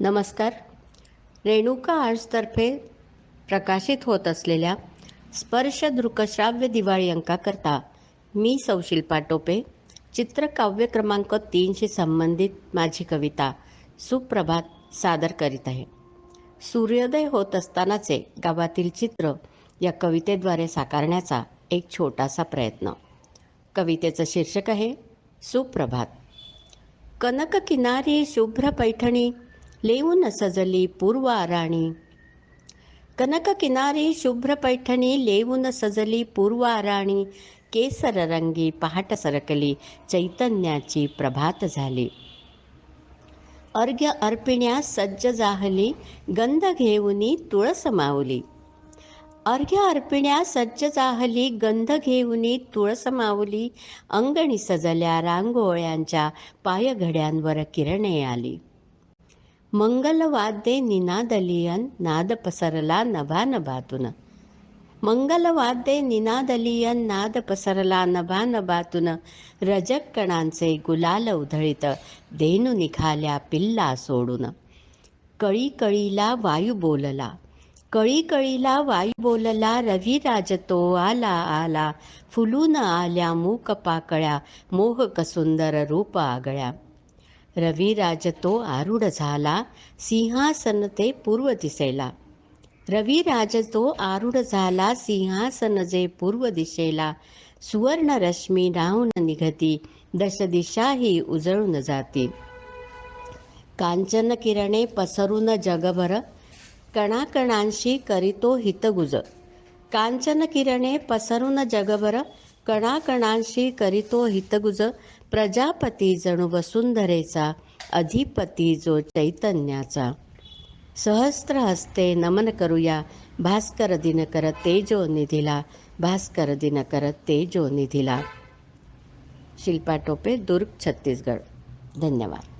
नमस्कार. रेणुका आर्ट्सतर्फे प्रकाशित होत असलेल्या स्पर्श दृकश्राव्य दिवाळी अंकाकरता मी सौशिल्पा टोपे चित्रकाव्य क्रमांक तीनशी संबंधित माझी कविता सुप्रभात सादर करीत आहे. सूर्योदय होत असतानाचे गावातील चित्र या कवितेद्वारे साकारण्याचा एक छोटासा प्रयत्न. कवितेचं शीर्षक आहे सुप्रभात. कनक किनारी शुभ्र पैठणी लेऊन सजली पूर्व आराणी कनक किनारी शुभ्र पैठणी लेऊन सजली पूर्व आराणी केसर रंगी पहाट सरकली चैतन्याची प्रभात झाली अर्घ्य अर्पिण्यास सज्ज जाहली गंध घेऊनी तुळस माऊली अर्घ्य अर्पिण्यास सज्ज जाहली गंध घेऊनी तुळस माऊली अंगणी सजल्या रांगोळ्यांच्या पायघड्यांवर किरणे आली मंगलवाद्ये निनादलियन नाद पसरला नभा नभातून मंगलवाद्ये निनादलियन नाद पसरला नभा नभातून रजक कणांचे गुलाल उधळीत धेनू निघाल्या पिल्ला सोडून कळी कळीला वायू बोलला कळी कळीला वायू बोलला रवी राजतो आला आला फुलून आल्या मूक पाकळ्या मोहक सुंदर रूप आगळ्या रविराज तो आरूढ झाला सिंहासन ते पूर्व दिसेला रविराज तो आरूढ झाला सिंहासन जे पूर्व दिशेला. सुवर्ण रश्मी राहून निघती दश दिशाही उजळून जाती. कांचन किरणे पसरून जगभर कणाकणांशी करीतो हितगुज. कांचन किरणे पसरून जगभर कणाकणांशी करीतो हितगुज प्रजापती जणू वसुंधरेचा अधिपती जो चैतन्याचा. सहस्त्र हस्ते नमन करूया भास्कर दिनकर तेजो निधीला भास्कर दिनकर तेजो निधीला. शिल्पा टोपे दुर्ग छत्तीसगड धन्यवाद.